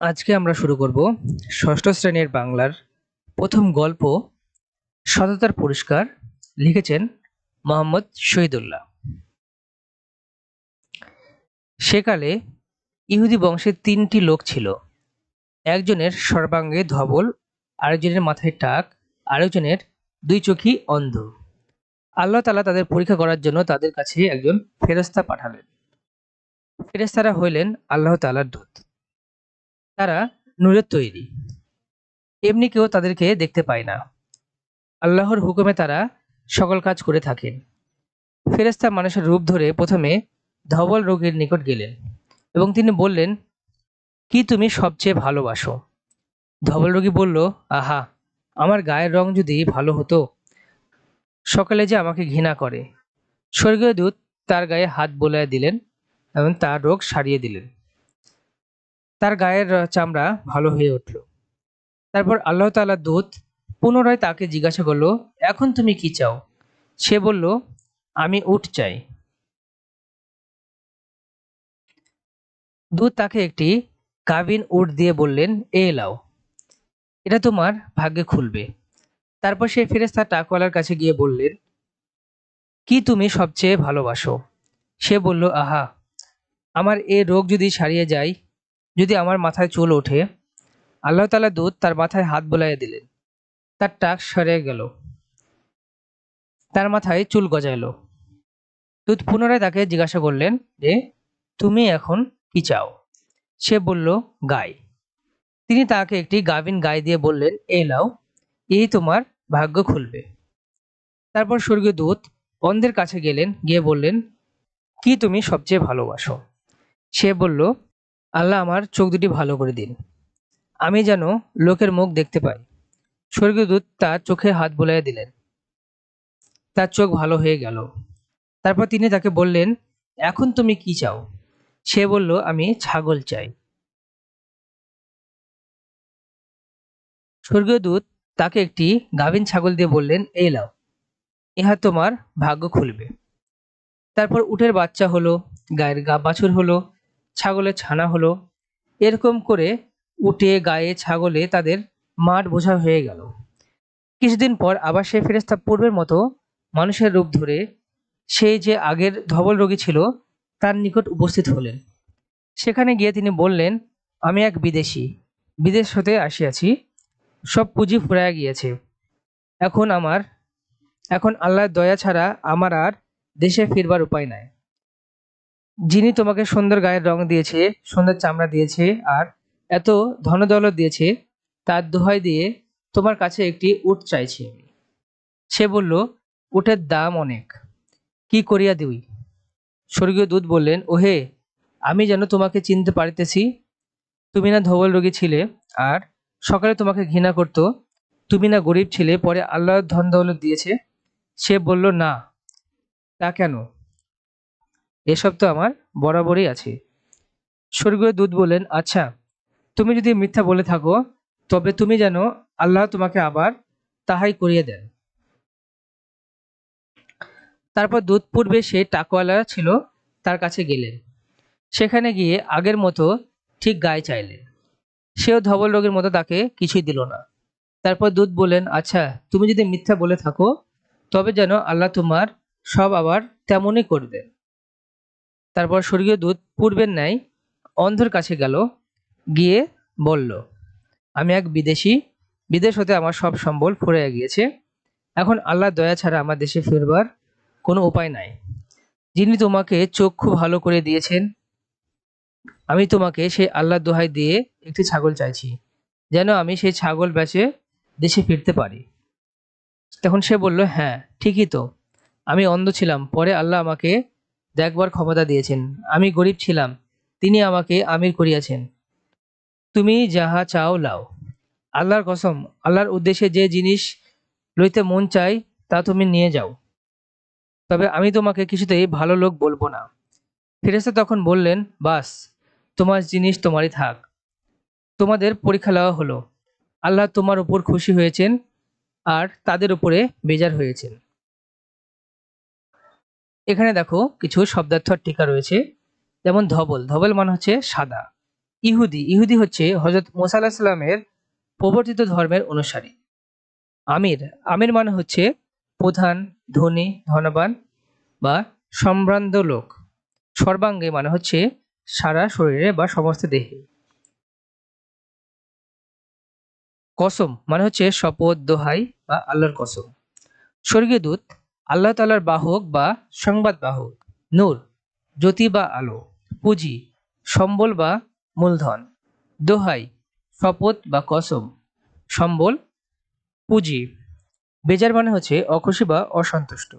আজকে আমরা শুরু করব ষষ্ঠ শ্রেণির বাংলার প্রথম গল্প, সততার পুরস্কার লিখেছেন মোহাম্মদ শহীদুল্লাহ। সেকালে ইহুদি বংশের তিনটি লোক ছিল। একজনের সর্বাঙ্গে ধবল, আরেকজনের মাথায় টাক, আরেকজনের দুই চোখই অন্ধ। আল্লাহ তালা তাদের পরীক্ষা করার জন্য তাদের কাছে একজন ফেরস্তা পাঠালেন। ফেরেস্তারা হইলেন আল্লাহ তালার দূত। তারা নূরের তৈরি। এমনি কেউ তাদেরকে দেখতে পায় না। আল্লাহর হুকুমে তারা সকল কাজ করে থাকেন। ফেরেস্তা মানুষের রূপ ধরে প্রথমে ধবল রোগীর নিকট গেলেন এবং তিনি বললেন, কি তুমি সবচেয়ে ভালোবাসো? ধবল রোগী বলল, আহা, আমার গায়ের রং যদি ভালো হতো, সকালে যে আমাকে ঘৃণা করে। স্বর্গীয় দূত তার গায়ে হাত বোলায় দিলেন এবং তার রোগ সারিয়ে দিলেন। তার গায়ের চামড়া ভালো হয়ে উঠল। তারপর আল্লাহ তাআলা দূত পুনরায় তাকে জিজ্ঞাসা করল, এখন তুমি কি চাও? সে বলল, আমি উট চাই। দূত তাকে একটি কাবিন উট দিয়ে বললেন, এ লাও, এটা তোমার ভাগ্যে খুলবে। তারপর সে ফেরেস্তা টাকওয়ালার কাছে গিয়ে বললেন, কি তুমি সবচেয়ে ভালোবাসো? সে বলল, আহা, আমার এ রোগ যদি সারিয়ে যায় যদি আমার মাথায় চুল ওঠে, আল্লাহ তালা দূত তার মাথায় হাত বোলাইয়া দিলেন। তার টাক সরে গেল। তার মাথায় চুল গজাইল। দূত পুনরায় তাকে জিজ্ঞাসা করলেন যে তুমি এখন কি চাও? সে বলল, গাই। তিনি তাকে একটি গাভিন গাই দিয়ে বললেন, এ লাও এই তোমার ভাগ্য খুলবে। তারপর স্বর্গীয় দূত অন্ধের কাছে গেলেন, গিয়ে বললেন, কি তুমি সবচেয়ে ভালোবাসো? সে বলল আল্লাহ আমার চোখ দুটি ভালো করে দিন। আমি যেন লোকের মুখ দেখতে পাই। স্বর্গীয় দূত তার চোখে হাত বুলাইয়া দিলেন। তার চোখ ভালো হয়ে গেল। তারপর তিনি তাকে বললেন, এখন তুমি কি চাও? সে বলল, আমি ছাগল চাই। স্বর্গীয় দূত তাকে একটি গাভিন ছাগল দিয়ে বললেন, এই লাও ইহা তোমার ভাগ্য খুলবে। তারপর উটের বাচ্চা হলো, গায়ের গা বাছুর হলো ছাগলের ছানা হলো। এরকম করে উটে গায়ে ছাগলে তাদের মাঠ বোঝা হয়ে গেল। কিছুদিন পর আবার সেই ফেরেস্তা পূর্বের মতো মানুষের রূপ ধরে সেই যে আগের ধবল রোগী ছিল, তার নিকট উপস্থিত হলেন। সেখানে গিয়ে তিনি বললেন, আমি এক বিদেশি। বিদেশ হতে আসিয়াছি। সব পুঁজি ফুরাইয়া গিয়েছে। এখন আমার, এখন আল্লাহর দয়া ছাড়া আমার আর দেশে ফিরবার উপায় নাই। যিনি তোমাকে সুন্দর গায়ের রং দিয়েছে, সুন্দর চামড়া দিয়েছে আর এত ধনদৌলত দিয়েছে, তার দোহাই দিয়ে তোমার কাছে একটি উট চাইছি আমি। সে বলল, উটের দাম অনেক। কি করিয়া দিই স্বর্গীয় দূত বললেন, ওহে, আমি যেন তোমাকে চিনতে পারিতেছি। তুমি না ধবল রোগী ছিলে আর সকালে তোমাকে ঘৃণা করত। তুমি না গরিব ছিলে, পরে আল্লাহর ধন দৌলত দিয়েছে। সে বলল, না। তা কেন? এসব তো আমার বরাবরই আছে। স্বর্গীয় দূত বললেন আচ্ছা তুমি যদি মিথ্যা বলে থাকো, তবে তুমি যেন আল্লাহ তোমাকে আবার তাহাই করিয়ে দেন। তারপর দূত পূর্বে সে টাকওয়ালা ছিল, তার কাছে গেলেন। সেখানে গিয়ে আগের মতো ঠিক গায়ে চাইলেন। সেও ধবল রোগের মতো তাকে কিছুই দিল না। তারপর দূত বললেন আচ্ছা তুমি যদি মিথ্যা বলে থাকো, তবে যেন আল্লাহ তোমার সব আবার তেমনই করে দেন। তারপর স্বর্গীয় দূত পূর্বের ন্যায় অন্ধর কাছে গেল, গিয়ে বলল, আমি এক বিদেশি, বিদেশ হতে আমার সব সম্বল ফুরাইয়া গিয়েছে। এখন আল্লাহ দয়া ছাড়া আমার দেশে ফিরবার কোনো উপায় নাই। যিনি তোমাকে চক্ষু ভালো করে দিয়েছেন, আমি তোমাকে সেই আল্লাহ দোহাই দিয়ে একটি ছাগল চাইছি, যেন আমি সেই ছাগল বেচে দেশে ফিরতে পারি। তখন সে বলল হ্যাঁ ঠিকই তো। আমি অন্ধ ছিলাম, পরে আল্লাহ আমাকে দেখবার ক্ষমতা দিয়েছেন। আমি গরিব ছিলাম। তিনি আমাকে আমির করিয়াছেন। তুমি যাহা চাও লাও। আল্লাহর কসম, আল্লাহর উদ্দেশ্যে যে জিনিস লইতে মন চাই তা তুমি নিয়ে যাও। তবে আমি তোমাকে কিছুতেই ভালো লোক বলব না। ফেরেস্তা তখন বললেন, বাস, তোমার জিনিস তোমারই থাক। তোমাদের পরীক্ষা লওয়া হলো। আল্লাহ তোমার উপর খুশি হয়েছেন আর তাদের উপরে বেজার হয়েছেন। এখানে দেখো কিছু শব্দার্থ টিকা রয়েছে। যেমন ধবল ধবল মানে হচ্ছে সাদা। ইহুদি ইহুদি হচ্ছে হজরত মোসা প্রবর্তিত ধর্মের অনুসারী। আমির আমির মানে হচ্ছে প্রধান, ধনী, ধনবান বা সম্ভ্রান্ত লোক। সর্বাঙ্গে মানে হচ্ছে সারা শরীরে বা সমস্ত দেহে। কসম মানে হচ্ছে শপথ, দোহাই বা আল্লাহর কসম। স্বর্গীয় দূত আল্লাহ তালার বাহক বা সংবাদ বাহক। নূর, জ্যোতি বা আলো। পুঁজি, সম্বল বা মূলধন। দোহাই, শপথ বা কসম। সম্বল, পুঁজি। বেজার মানে হচ্ছে অখুশি বা অসন্তুষ্ট।